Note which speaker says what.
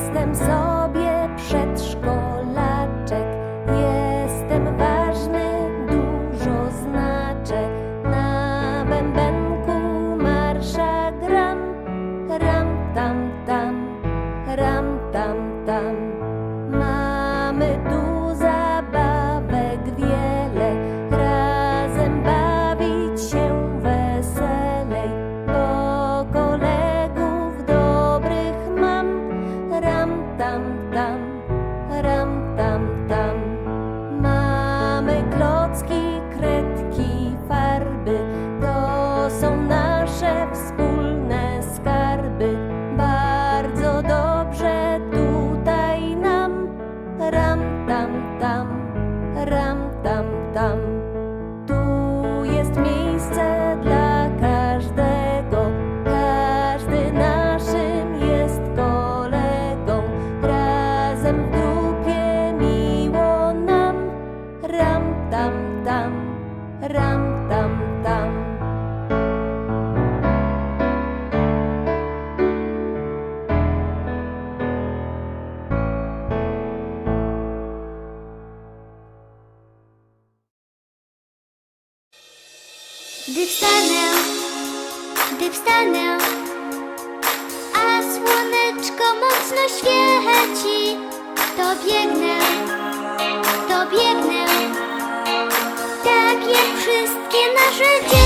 Speaker 1: Jestem sobie przedszkolaczek, jestem ważny, dużo znaczę. Na bębenku marsza gram, ram tam tam, ram Mamy klocki, kredki, farby, to są nasze wspólne skarby. Bardzo dobrze tutaj nam. Ram tam tam, ram tam tam. Tam ram tam tam.
Speaker 2: Gdy wstanę, gdy wstanę, a słoneczko mocno świeci, to biegnę, to biegnę,